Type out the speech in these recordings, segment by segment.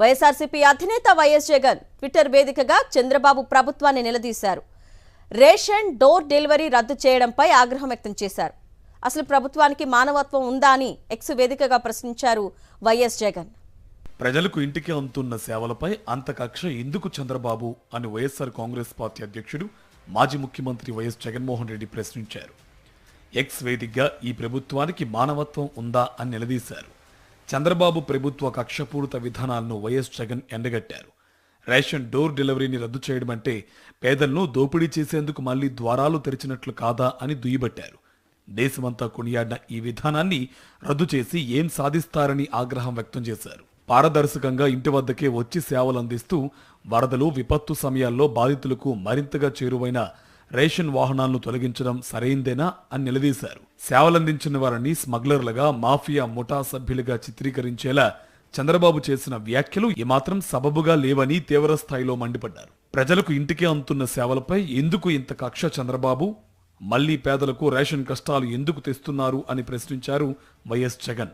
వైఎస్ఆర్సీపీ అధినేత YS Jagan Twitter వేదికగా చంద్రబాబు ప్రభుత్వాన్ని నిలదీశారు. రేషన్ డోర్ డెలివరీ రద్దు చేయడంపై ఆగ్రహం వ్యక్తం చేశారు. అసలు ప్రభుత్వానికి మానవత్వం ఉందా అని ఎక్స్ వేదికగా ప్రశ్నించారు వైఎస్ జగన్. ప్రజలకు ఇంటికి అందుతున్న సేవలపై అంత కక్ష ఎందుకు చంద్రబాబు అని వైఎస్ఆర్ కాంగ్రెస్ పార్టీ అధ్యక్షుడు మాజీ ముఖ్యమంత్రి వైఎస్ జగన్మోహన్ రెడ్డి ప్రశ్నించారు. ఎక్స్ వేదికగా ఈ ప్రభుత్వానికి మానవత్వం ఉందా అని నిలదీశారు. చంద్రబాబు ప్రభుత్వ కక్షపూరిత విధానాలను వైఎస్ జగన్ ఎండగట్టారు. రేషన్ డోర్ డెలివరీని రద్దు చేయడం అంటే పేదలను దోపిడీ చేసేందుకు మళ్ళీ ద్వారాలు తెరిచినట్లు కాదా అని దుయ్యబట్టారు. దేశమంతా కొనియాడిన ఈ విధానాన్ని రద్దు చేసి ఏం సాధిస్తారని ఆగ్రహం వ్యక్తం చేశారు. పారదర్శకంగా ఇంటి వద్దకే వచ్చి సేవలు అందిస్తూ వరదలు విపత్తు సమయాల్లో బాధితులకు మరింతగా చేరువైన రేషన్ వాహనాలను తొలగించడం సరైందేనా అని నిలదీశారు. సేవలందించిన వారిని స్మగ్లర్లుగా మాఫియా ముఠా సభ్యులుగా చిత్రీకరించేలా చంద్రబాబు చేసిన వ్యాఖ్యలు ఏమాత్రం సబబుగా లేవని తీవ్ర స్థాయిలో మండిపడ్డారు. ప్రజలకు ఇంటికే అందుతున్న సేవలపై ఎందుకు ఇంత కక్ష చంద్రబాబు? మళ్ళీ పేదలకు రేషన్ కష్టాలు ఎందుకు తెస్తున్నారు అని ప్రశ్నించారు వైఎస్ జగన్.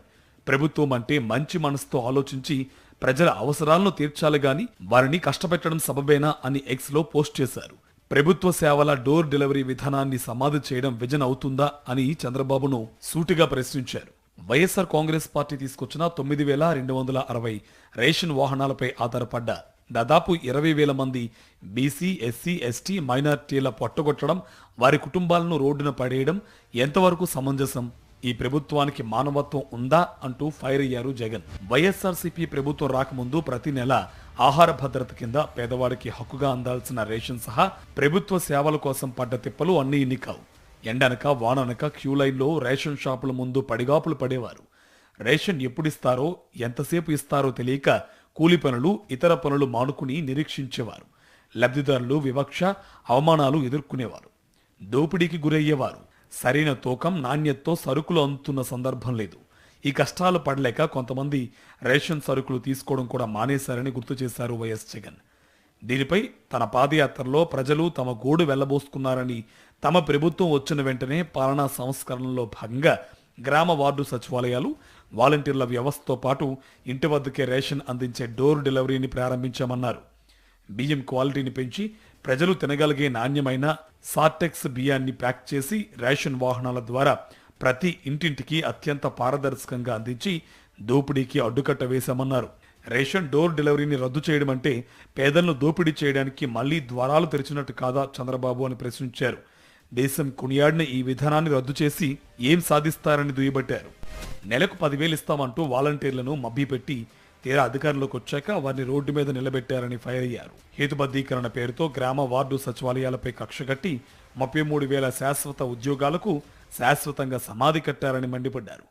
ప్రభుత్వం అంటే మంచి మనసుతో ఆలోచించి ప్రజల అవసరాలను తీర్చాలి గాని వారిని కష్టపెట్టడం సబబేనా అని ఎక్స్లో పోస్ట్ చేశారు. ప్రభుత్వ సేవల డోర్ డెలివరీ విధానాన్ని సమాధి చేయడం విజన్ అవుతుందా అని చంద్రబాబును సూటిగా ప్రశ్నించారు. వైఎస్ఆర్ కాంగ్రెస్ పార్టీ తీసుకొచ్చిన తొమ్మిది వేల రెండు వందల అరవై రేషన్ వాహనాలపై ఆధారపడ్డ దాదాపు ఇరవై వేల మంది బీసీ ఎస్సీ ఎస్టీ మైనార్టీల పట్టగొట్టడం వారి కుటుంబాలను రోడ్డున పడేయడం ఎంతవరకు సమంజసం? ఈ ప్రభుత్వానికి మానవత్వం ఉందా? అంటూ ఫైర్ అయ్యారు జగన్. వైఎస్ఆర్సీపీ ప్రభుత్వం రాకముందు ప్రతి నెల ఆహార భద్రత కింద పేదవాడికి హక్కుగా అందాల్సిన రేషన్ సహా ప్రభుత్వ సేవల కోసం పడ్డ తిప్పలు అన్ని ఇన్ని కావు ఎండనక వాననక క్యూ లైన్లో రేషన్ షాపుల ముందు పడిగాపులు పడేవారు. రేషన్ ఎప్పుడిస్తారో ఎంతసేపు ఇస్తారో తెలియక కూలి పనులు ఇతర పనులు మానుకుని నిరీక్షించేవారు. లబ్ధిదారులు వివక్ష అవమానాలు ఎదుర్కొనేవారు. దోపిడీకి గురయ్యేవారు. సరైన తూకం నాణ్యతతో సరుకులు అందుతున్న సందర్భం లేదు. ఈ కష్టాలు పడలేక కొంతమంది రేషన్ సరుకులు తీసుకోవడం కూడా మానేశారని గుర్తు చేశారు వైఎస్ జగన్. దీనిపై తన పాదయాత్రలో ప్రజలు తమ గోడు వెళ్ళబోసుకున్నారని తమ ప్రభుత్వం వచ్చిన వెంటనే పాలనా సంస్కరణలో భాగంగా గ్రామ వార్డు సచివాలయాలు వాలంటీర్ల వ్యవస్థతో పాటు ఇంటి వద్దకే రేషన్ అందించే డోర్ డెలివరీని ప్రారంభించామన్నారు. బియ్యం క్వాలిటీని పెంచి ప్రజలు తినగలిగే నాణ్యమైన సార్టెక్స్ బియ్యాన్ని ప్యాక్ చేసి రేషన్ వాహనాల ద్వారా ప్రతి ఇంటింటికి అత్యంత పారదర్శకంగా అందించి దోపిడీకి అడ్డుకట్ట వేశామన్నారు. రేషన్ డోర్ డెలివరీని రద్దు చేయడం అంటే పేదలను దోపిడీ చేయడానికి మళ్ళీ ద్వారాలు తెరిచినట్టు కాదా చంద్రబాబు అని ప్రశ్నించారు. దేశం కొనియాడిన ఈ విధానాన్ని రద్దు చేసి ఏం సాధిస్తారని దుయ్యబట్టారు. నెలకు పదివేలు ఇస్తామంటూ వాలంటీర్లను మభ్యపెట్టి తీరా అధికారంలోకి వచ్చాక వారిని రోడ్డు మీద నిలబెట్టారని ఫైర్ అయ్యారు. హేతుబద్ధీకరణ పేరుతో గ్రామ వార్డు సచివాలయాలపై కక్షగట్టి ముప్పై మూడు వేల శాశ్వత ఉద్యోగాలకు శాశ్వతంగా సమాధి కట్టారని మండిపడ్డారు.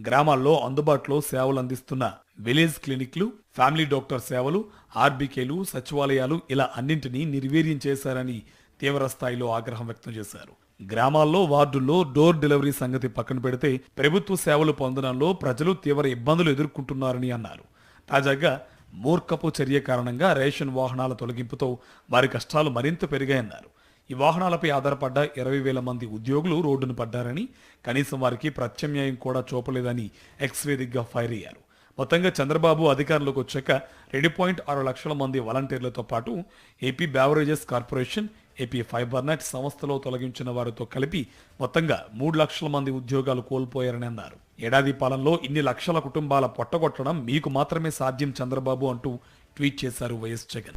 గ్రామాల్లో అందుబాటులో సేవలు అందిస్తున్న విలేజ్ క్లినిక్లు ఫ్యామిలీ డాక్టర్ సేవలు ఆర్బీకేలు సచివాలయాలు ఇలా అన్నింటినీ నిర్వీర్యం చేశారని తీవ్ర స్థాయిలో ఆగ్రహం వ్యక్తం చేశారు. గ్రామాల్లో వార్డుల్లో డోర్ డెలివరీ సంగతి పక్కన పెడితే ప్రభుత్వ సేవలు పొందడంలో ప్రజలు తీవ్ర ఇబ్బందులు ఎదుర్కొంటున్నారని అన్నారు. తాజాగా మూర్ఖపు చర్య కారణంగా రేషన్ వాహనాల తొలగింపుతో వారి కష్టాలు మరింత పెరిగాయన్నారు. ఈ వాహనాలపై ఆధారపడ్డ ఇరవై వేల మంది ఉద్యోగులు రోడ్డును పడ్డారని కనీసం వారికి ప్రత్యామ్నాయం కూడా చూపలేదని ఎక్స్ వేదికగా ఫైర్ అయ్యారు. మొత్తంగా చంద్రబాబు అధికారంలోకి వచ్చాక రెండు పాయింట్ ఆరు లక్షల మంది వాలంటీర్లతో పాటు AP beverages corporation AP fibre net సంస్థలో తొలగించిన వారితో కలిపి మొత్తంగా మూడు లక్షల మంది ఉద్యోగాలు కోల్పోయారని అన్నారు. ఏడాది పాలనలో ఇన్ని లక్షల కుటుంబాల పొట్టగొట్టడం మీకు మాత్రమే సాధ్యం చంద్రబాబు అంటూ ట్వీట్ చేశారు వైఎస్ జగన్.